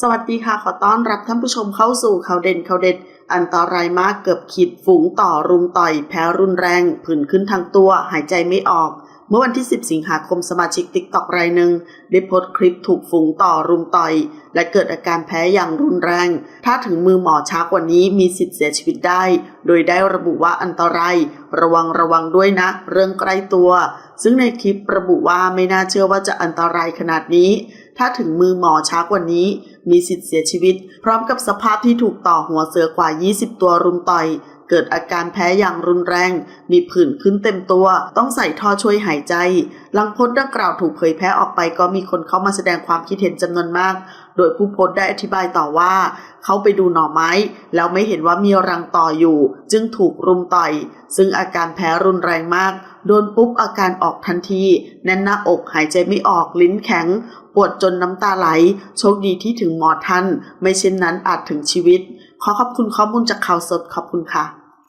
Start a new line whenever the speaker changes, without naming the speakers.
สวัสดีค่ะ ขอต้อนรับท่านผู้ชมเข้าสู่ข่าวเด่นข่าวเด็ด อันตรายมากเกือบขีดฝูงต่อรุมต่อย แพ้รุนแรงผื่นขึ้นทั้งตัว หายใจไม่ออก เมื่อวันที่ 10 สิงหาคมสมาชิกติ๊กตอกรายหนึ่งได้โพสต์คลิปถูกฝูงต่อรุมต่อย และเกิดอาการแพ้อย่างรุนแรง ถ้าถึงมือหมอช้ากว่านี้มีสิทธิ์เสียชีวิตได้ โดยได้ระบุว่าอันตราย ระวังระวังด้วยนะ เรื่องใกล้ตัว ซึ่งในคลิประบุว่าไม่น่าเชื่อว่าจะอันตรายขนาดนี้ ถ้าถึงมือหมอช้ากว่านี้ มีสิทธิ์เสียชีวิต พร้อมกับสภาพที่ถูกต่อหัวเสือกว่า 20 ตัวรุมต่อย เกิดอาการแพ้อย่างรุนแรง มีผื่นขึ้นเต็มตัว ต้องใส่ท่อช่วยหายใจ หลังพ้นดังกล่าวถูกเผยแพร่ออกไปก็มีคนเข้ามาแสดงความคิดเห็นจำนวนมาก โดยผู้โพสต์ได้อธิบายต่อว่า เขาไปดูหน่อไม้ แล้วไม่เห็นว่ามีรังต่ออยู่ จึงถูกรุมต่อย ซึ่งอาการแพ้รุนแรงมาก โดนปุ๊บอาการออกทันที แน่นหน้าอกหายใจไม่ออกลิ้นแข็ง ปวดจนน้ำตาไหล โชคดีที่ถึงหมอทัน ไม่เช่นนั้นอาจถึงชีวิต ขอขอบคุณข้อมูลจากข่าวสดขอบคุณค่ะ